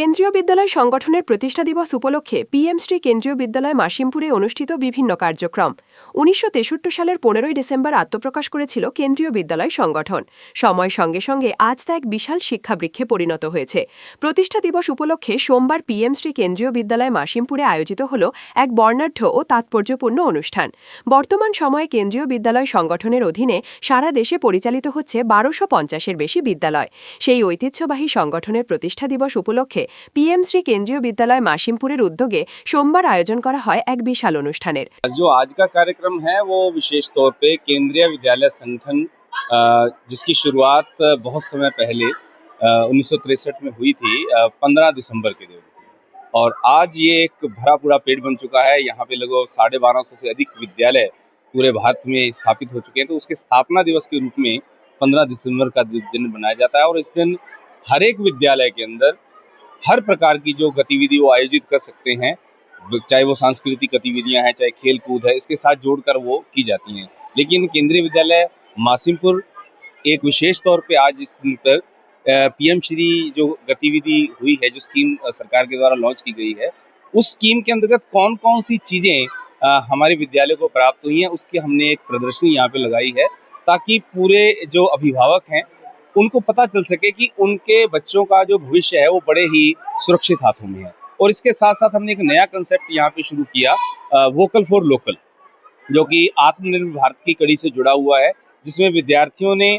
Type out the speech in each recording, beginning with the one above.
কেন্দ্রীয় বিদ্যালয় সংগঠনের প্রতিষ্ঠা দিবস উপলক্ষে পিএম শ্রী কেন্দ্রীয় বিদ্যালয় মাসিমপুরে অনুষ্ঠিত বিভিন্ন কার্যক্রম। উনিশশো তেষট্টি সালের পনেরোই ডিসেম্বর আত্মপ্রকাশ করেছিল কেন্দ্রীয় বিদ্যালয় সংগঠন। সময় সঙ্গে সঙ্গে আজ তা এক বিশাল শিক্ষাবৃক্ষে পরিণত হয়েছে। প্রতিষ্ঠা দিবস উপলক্ষে সোমবার পিএম শ্রী কেন্দ্রীয় বিদ্যালয় মাসিমপুরে আয়োজিত হল এক বর্ণাঢ্য ও তাৎপর্যপূর্ণ অনুষ্ঠান। বর্তমান সময়ে কেন্দ্রীয় বিদ্যালয় সংগঠনের অধীনে সারা দেশে পরিচালিত হচ্ছে বারোশো পঞ্চাশের বেশি বিদ্যালয়। সেই ঐতিহ্যবাহী সংগঠনের প্রতিষ্ঠা দিবস উপলক্ষে पीएम केंद्रीय विद्यालय माशिमपुरेर उद्योगे सोमवार आयोजन करा है एक विशाल अनुष्ठान जो आज का कार्यक्रम है वो विशेष तौर पे केंद्रीय विद्यालय संगठन जिसकी शुरुआत बहुत समय पहले उन्नीस में हुई थी पंद्रह दिसंबर के दिन। और आज ये एक भरा पूरा पेड़ बन चुका है। यहाँ पे लगभग साढ़े बारह सौ से अधिक विद्यालय पूरे भारत में स्थापित हो चुके हैं। तो उसके स्थापना दिवस के रूप में पंद्रह दिसंबर का दिन बनाया जाता है और इस दिन हर एक विद्यालय के अंदर हर प्रकार की जो गतिविधि वो आयोजित कर सकते हैं, चाहे वो सांस्कृतिक गतिविधियाँ हैं, चाहे खेल कूद है, इसके साथ जोड़कर वो की जाती हैं। लेकिन केंद्रीय विद्यालय मासिमपुर एक विशेष तौर पे आज इस दिन पर पीएम श्री जो गतिविधि हुई है, जो स्कीम सरकार के द्वारा लॉन्च की गई है, उस स्कीम के अंतर्गत कौन कौन सी चीज़ें हमारे विद्यालय को प्राप्त हुई हैं, उसकी हमने एक प्रदर्शनी यहाँ पे लगाई है, ताकि पूरे जो अभिभावक हैं उनको पता चल सके कि उनके बच्चों का जो भविष्य है वो बड़े ही सुरक्षित हाथों में है। और इसके साथ साथ हमने एक नया कंसेप्ट यहाँ पे शुरू किया वोकल फॉर लोकल जो कि आत्मनिर्भर भारत की कड़ी से जुड़ा हुआ है, जिसमें विद्यार्थियों ने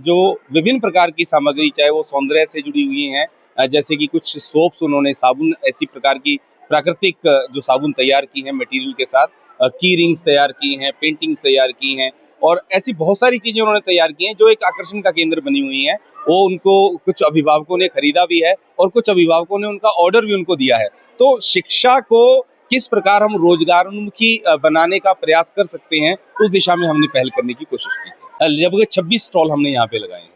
जो विभिन्न प्रकार की सामग्री, चाहे वो सौंदर्य से जुड़ी हुई हैं जैसे कि कुछ सोप्स उन्होंने, साबुन, ऐसी प्रकार की प्राकृतिक, जो साबुन तैयार की हैं मटेरियल के साथ की रिंग्स तैयार की हैं पेंटिंग्स तैयार की हैं और ऐसी बहुत सारी चीज़ें उन्होंने तैयार की हैं, जो एक आकर्षण का केंद्र बनी हुई हैं। वो उनको, कुछ अभिभावकों ने खरीदा भी है और कुछ अभिभावकों ने उनका ऑर्डर भी उनको दिया है। तो शिक्षा को किस प्रकार हम रोजगारोन्मुखी बनाने का प्रयास कर सकते हैं, उस दिशा में हमने पहल करने की कोशिश की लगभग छब्बीस स्टॉल हमने यहाँ पे लगाए हैं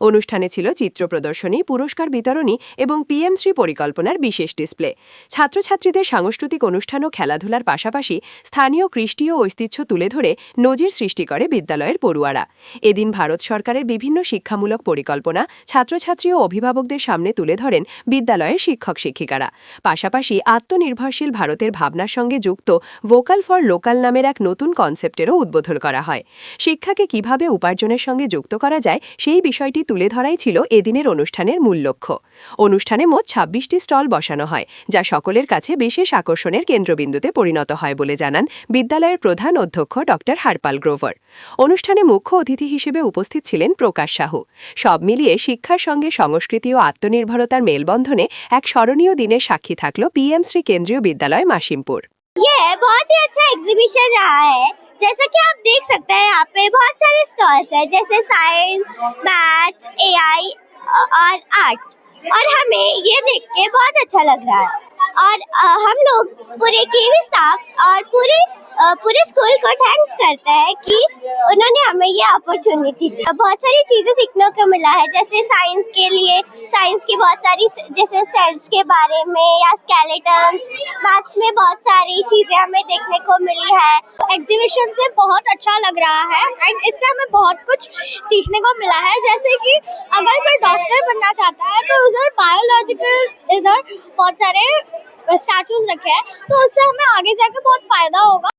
অনুষ্ঠানে ছিল চিত্র প্রদর্শনী, পুরস্কার বিতরণী এবং পিএমশ্রী পরিকল্পনার বিশেষ ডিসপ্লে। ছাত্রছাত্রীদের সাংস্কৃতিক অনুষ্ঠান ও খেলাধুলার পাশাপাশি স্থানীয় কৃষ্টি ও ঐতিহ্য তুলে ধরে নজির সৃষ্টি করে বিদ্যালয়ের পড়ুয়ারা। এদিন ভারত সরকারের বিভিন্ন শিক্ষামূলক পরিকল্পনা ছাত্রছাত্রী ও অভিভাবকদের সামনে তুলে ধরেন বিদ্যালয়ের শিক্ষক শিক্ষিকারা। পাশাপাশি আত্মনির্ভরশীল ভারতের ভাবনার সঙ্গে যুক্ত ভোকাল ফর লোকাল নামের এক নতুন কনসেপ্টেরও উদ্বোধন করা হয়। শিক্ষাকে কীভাবে উপার্জনের সঙ্গে যুক্ত করা যায় সেই বিষয়টি তুলে ধরাই ছিল এদিনের অনুষ্ঠানের মূল লক্ষ্য অনুষ্ঠানে মোট ছাব্বিশটি স্টল বসানো হয় যা সকলের কাছে বিশেষ আকর্ষণের কেন্দ্রবিন্দুতে পরিণত হয় বলে জানান বিদ্যালয়ের প্রধান অধ্যক্ষ ড হারপাল গ্রোভার অনুষ্ঠানে মুখ্য অতিথি হিসেবে উপস্থিত ছিলেন প্রকাশ সাহু সব মিলিয়ে শিক্ষার সঙ্গে সংস্কৃতি ও আত্মনির্ভরতার মেলবন্ধনে এক স্মরণীয় দিনের সাক্ষী থাকল পিএম শ্রী কেন্দ্রীয় বিদ্যালয় মাসিমপুর ये बहुत ही अच्छा एग्जीबिशन रहा है जैसा कि आप देख सकते हैं, यहाँ पे बहुत सारे स्टॉल्स हैं, जैसे साइंस मैथ्स एआई और आर्ट और हमें ये देख के बहुत अच्छा लग रहा है। और हम लोग पूरे केवी स्टाफ और पूरे पूरे स्कूल को थैंक्स करते हैं कि उन्होंने हमें ये अपॉर्चुनिटी दी बहुत सारी चीज़ें सीखने को मिला है, जैसे साइंस के लिए साइंस की बहुत सारी जैसे सेल्स के बारे में या स्केलेटन्स मैथ्स में बहुत सारी चीज़ें हमें देखने को मिली है। एग्जीबिशन से बहुत अच्छा लग रहा है एंड इससे हमें बहुत कुछ सीखने को मिला है। जैसे कि अगर कोई डॉक्टर बनना चाहता है तो उधर बायोलॉजिकल इधर बहुत सारे स्टैचूज रखे हैं तो उससे हमें आगे जाकर बहुत फ़ायदा होगा।